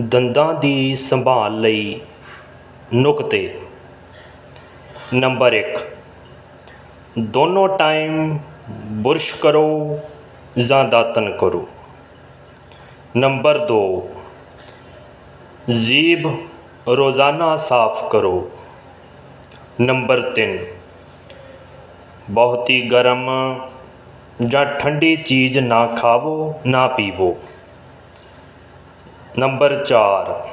ਦੰਦਾਂ ਦੀ ਸੰਭਾਲ ਲਈ ਨੁਕਤੇ। ਨੰਬਰ ਇੱਕ, ਦੋਨੋਂ ਟਾਈਮ ਬੁਰਸ਼ ਕਰੋ ਜਾਂ ਦਾਤਨ ਕਰੋ। ਨੰਬਰ ਦੋ ਜੀਬ ਰੋਜ਼ਾਨਾ ਸਾਫ਼ ਕਰੋ। ਨੰਬਰ ਤਿੰਨ, ਬਹੁਤੀ ਗਰਮ ਜਾਂ ਠੰਡੀ ਚੀਜ਼ ਨਾ ਖਾਵੋ, ਨਾ ਪੀਵੋ। ਨੰਬਰ 4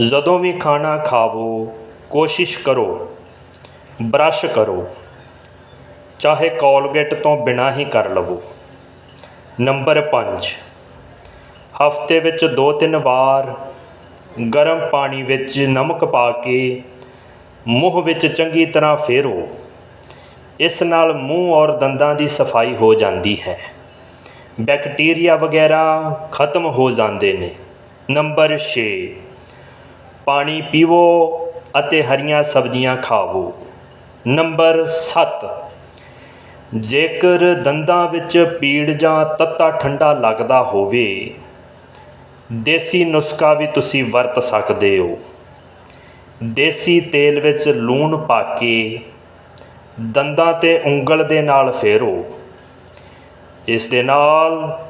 ਜਦੋਂ ਵੀ ਖਾਣਾ ਖਾਵੋ, ਕੋਸ਼ਿਸ਼ ਕਰੋ। ਬਰੱਸ਼ ਕਰੋ। ਚਾਹੇ ਕੋਲਗੇਟ ਤੋਂ ਬਿਨਾਂ ਹੀ ਕਰ ਲਵੋ। ਨੰਬਰ 5 ਹਫ਼ਤੇ ਵਿੱਚ ਦੋ ਤਿੰਨ ਵਾਰ ਗਰਮ ਪਾਣੀ ਵਿੱਚ ਨਮਕ ਪਾ ਕੇ ਮੂੰਹ ਵਿੱਚ ਚੰਗੀ ਤਰ੍ਹਾਂ ਫੇਰੋ। ਇਸ ਨਾਲ ਮੂੰਹ ਔਰ ਦੰਦਾਂ ਦੀ ਸਫ਼ਾਈ ਹੋ ਜਾਂਦੀ ਹੈ। ਬੈਕਟੀਰੀਆ ਵਗੈਰਾ ਖਤਮ ਹੋ ਜਾਂਦੇ ਨੇ। ਨੰਬਰ 6 ਪਾਣੀ ਪੀਵੋ ਅਤੇ ਹਰੀਆਂ ਸਬਜ਼ੀਆਂ ਖਾਵੋ। ਨੰਬਰ 7 ਜੇਕਰ ਦੰਦਾਂ ਵਿੱਚ ਪੀੜ ਜਾਂ ਤੱਤਾ ਠੰਡਾ ਲੱਗਦਾ ਹੋਵੇ, ਦੇਸੀ ਨੁਸਖਾ ਵੀ ਤੁਸੀਂ ਵਰਤ ਸਕਦੇ ਹੋ। ਦੇਸੀ ਤੇਲ ਵਿੱਚ ਲੂਣ ਪਾ ਕੇ ਦੰਦਾਂ ਤੇ ਉਂਗਲ ਦੇ ਨਾਲ ਫੇਰੋ। ਇਸ ਦੇ ਨਾਲ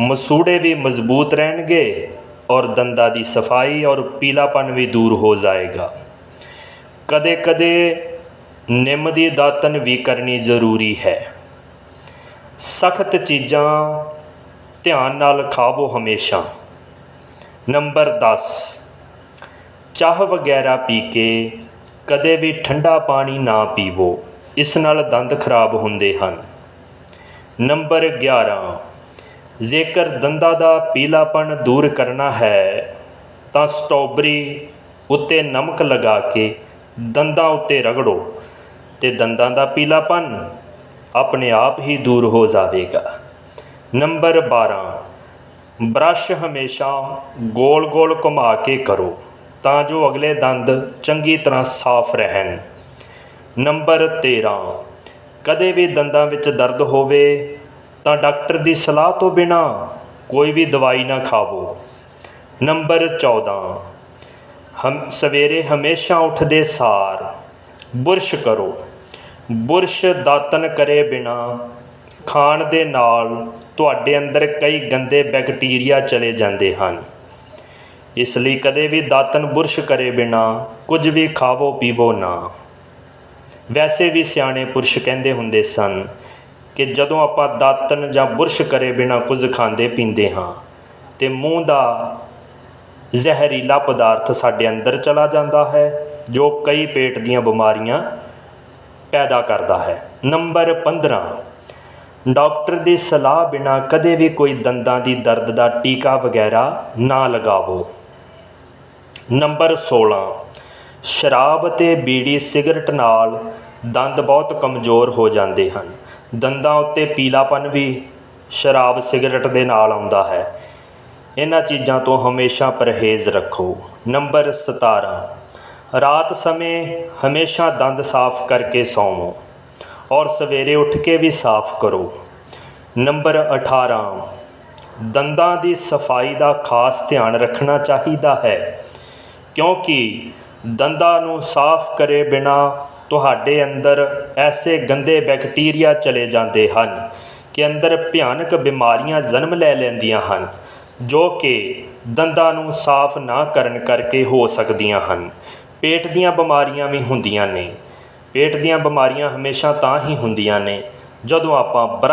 ਮਸੂੜੇ ਵੀ ਮਜ਼ਬੂਤ ਰਹਿਣਗੇ। ਔਰ ਦੰਦਾਂ ਦੀ ਸਫ਼ਾਈ ਔਰ ਪੀਲਾਪਨ ਵੀ ਦੂਰ ਹੋ ਜਾਏਗਾ। ਕਦੇ ਕਦੇ ਨਿੰਮ ਦੀ ਦਾਤਨ ਵੀ ਕਰਨੀ ਜ਼ਰੂਰੀ ਹੈ। ਸਖਤ ਚੀਜ਼ਾਂ ਧਿਆਨ ਨਾਲ ਖਾਵੋ ਹਮੇਸ਼ਾ। ਨੰਬਰ 10 ਚਾਹ ਵਗੈਰਾ ਪੀ ਕੇ ਕਦੇ ਵੀ ਠੰਡਾ ਪਾਣੀ ਨਾ ਪੀਵੋ, ਇਸ ਨਾਲ ਦੰਦ ਖਰਾਬ ਹੁੰਦੇ ਹਨ। ਨੰਬਰ 11 ਜੇਕਰ ਦੰਦਾਂ ਦਾ ਪੀਲਾਪਣ ਦੂਰ ਕਰਨਾ ਹੈ, ਤਾਂ ਸਟ੍ਰਾਬੇਰੀ ਉੱਤੇ ਨਮਕ ਲਗਾ ਕੇ ਦੰਦਾਂ ਉੱਤੇ ਰਗੜੋ ਤੇ ਦੰਦਾਂ ਦਾ ਪੀਲਾਪਨ ਆਪਣੇ ਆਪ ਹੀ ਦੂਰ ਹੋ ਜਾਵੇਗਾ। ਨੰਬਰ 12 ਬ੍ਰਸ਼ ਹਮੇਸ਼ਾ ਗੋਲ-ਗੋਲ ਘੁਮਾ ਕੇ ਕਰੋ ਤਾਂ ਜੋ ਅਗਲੇ ਦੰਦ ਚੰਗੀ ਤਰ੍ਹਾਂ ਸਾਫ਼ ਰਹਿਣ। ਨੰਬਰ 13 ਕਦੇ ਵੀ ਦੰਦਾਂ ਵਿੱਚ ਦਰਦ ਹੋਵੇ ਤਾਂ ਡਾਕਟਰ ਦੀ ਸਲਾਹ ਤੋਂ ਬਿਨਾ ਕੋਈ ਵੀ ਦਵਾਈ ਨਾ ਖਾਵੋ। ਨੰਬਰ 14 ਹਮ, ਸਵੇਰੇ ਹਮੇਸ਼ਾ ਉੱਠਦੇ ਸਾਰ ਬੁਰਸ਼ ਕਰੋ। ਬੁਰਸ਼ ਦਾਤਨ ਕਰੇ ਬਿਨਾ ਖਾਣ ਦੇ ਨਾਲ ਤੁਹਾਡੇ ਅੰਦਰ ਕਈ ਗੰਦੇ ਬੈਕਟੀਰੀਆ ਚਲੇ ਜਾਂਦੇ ਹਨ। ਇਸ ਲਈ ਕਦੇ ਵੀ ਦਾਤਨ ਬੁਰਸ਼ ਕਰੇ ਬਿਨਾ ਕੁਝ ਵੀ ਖਾਵੋ ਪੀਵੋ ਨਾ। ਵੈਸੇ ਵੀ ਸਿਆਣੇ ਪੁਰਸ਼ ਕਹਿੰਦੇ ਹੁੰਦੇ ਸਨ ਕਿ ਜਦੋਂ ਆਪਾਂ ਦਾਤਨ ਜਾਂ ਬੁਰਸ਼ ਕਰੇ ਬਿਨਾ ਕੁਝ ਖਾਂਦੇ ਪੀਂਦੇ ਹਾਂ, ਤੇ ਮੂੰਹ ਦਾ ਜ਼ਹਿਰੀਲਾ ਪਦਾਰਥ ਸਾਡੇ ਅੰਦਰ ਚਲਾ ਜਾਂਦਾ ਹੈ, ਜੋ ਕਈ ਪੇਟ ਦੀਆਂ ਬਿਮਾਰੀਆਂ ਪੈਦਾ ਕਰਦਾ ਹੈ। ਨੰਬਰ 15 ਡਾਕਟਰ ਦੀ ਸਲਾਹ ਬਿਨਾ ਕਦੇ ਵੀ ਕੋਈ ਦੰਦਾਂ ਦੀ ਦਰਦ ਦਾ ਟੀਕਾ ਵਗੈਰਾ ਨਾ ਲਗਾਵੋ। ਨੰਬਰ 16 ਸ਼ਰਾਬ ਅਤੇ ਬੀੜੀ ਸਿਗਰਟ ਨਾਲ ਦੰਦ ਬਹੁਤ ਕਮਜ਼ੋਰ ਹੋ ਜਾਂਦੇ ਹਨ। ਦੰਦਾਂ ਉੱਤੇ ਪੀਲਾਪਨ ਵੀ ਸ਼ਰਾਬ, ਸਿਗਰਟ ਦੇ ਨਾਲ ਆਉਂਦਾ ਹੈ। ਇਹਨਾਂ ਚੀਜ਼ਾਂ ਤੋਂ ਹਮੇਸ਼ਾ ਪਰਹੇਜ਼ ਰੱਖੋ। ਨੰਬਰ 17 ਰਾਤ ਸਮੇਂ ਹਮੇਸ਼ਾ ਦੰਦ ਸਾਫ਼ ਕਰਕੇ ਸੌਵੋ ਔਰ ਸਵੇਰੇ ਉੱਠ ਕੇ ਵੀ ਸਾਫ਼ ਕਰੋ। ਨੰਬਰ 18 ਦੰਦਾਂ ਦੀ ਸਫ਼ਾਈ ਦਾ ਖਾਸ ਧਿਆਨ ਰੱਖਣਾ ਚਾਹੀਦਾ ਹੈ ਕਿਉਂਕਿ ਦੰਦਾਂ ਨੂੰ ਸਾਫ਼ ਕਰੇ ਬਿਨਾ ਤੁਹਾਡੇ ਅੰਦਰ ਐਸੇ ਗੰਦੇ ਬੈਕਟੀਰੀਆ ਚਲੇ ਜਾਂਦੇ ਹਨ ਕਿ ਅੰਦਰ ਭਿਆਨਕ ਬਿਮਾਰੀਆਂ ਜਨਮ ਲੈ ਲੈਂਦੀਆਂ ਹਨ, ਜੋ ਕਿ ਦੰਦਾਂ ਨੂੰ ਸਾਫ਼ ਨਾ ਕਰਨ ਕਰਕੇ ਹੋ ਸਕਦੀਆਂ ਹਨ। ਪੇਟ ਦੀਆਂ ਬਿਮਾਰੀਆਂ ਵੀ ਹੁੰਦੀਆਂ ਨੇ। ਪੇਟ ਦੀਆਂ ਬਿਮਾਰੀਆਂ ਹਮੇਸ਼ਾ ਤਾਂ ਹੀ ਹੁੰਦੀਆਂ ਨੇ ਜਦੋਂ ਆਪਾਂ ਬਰ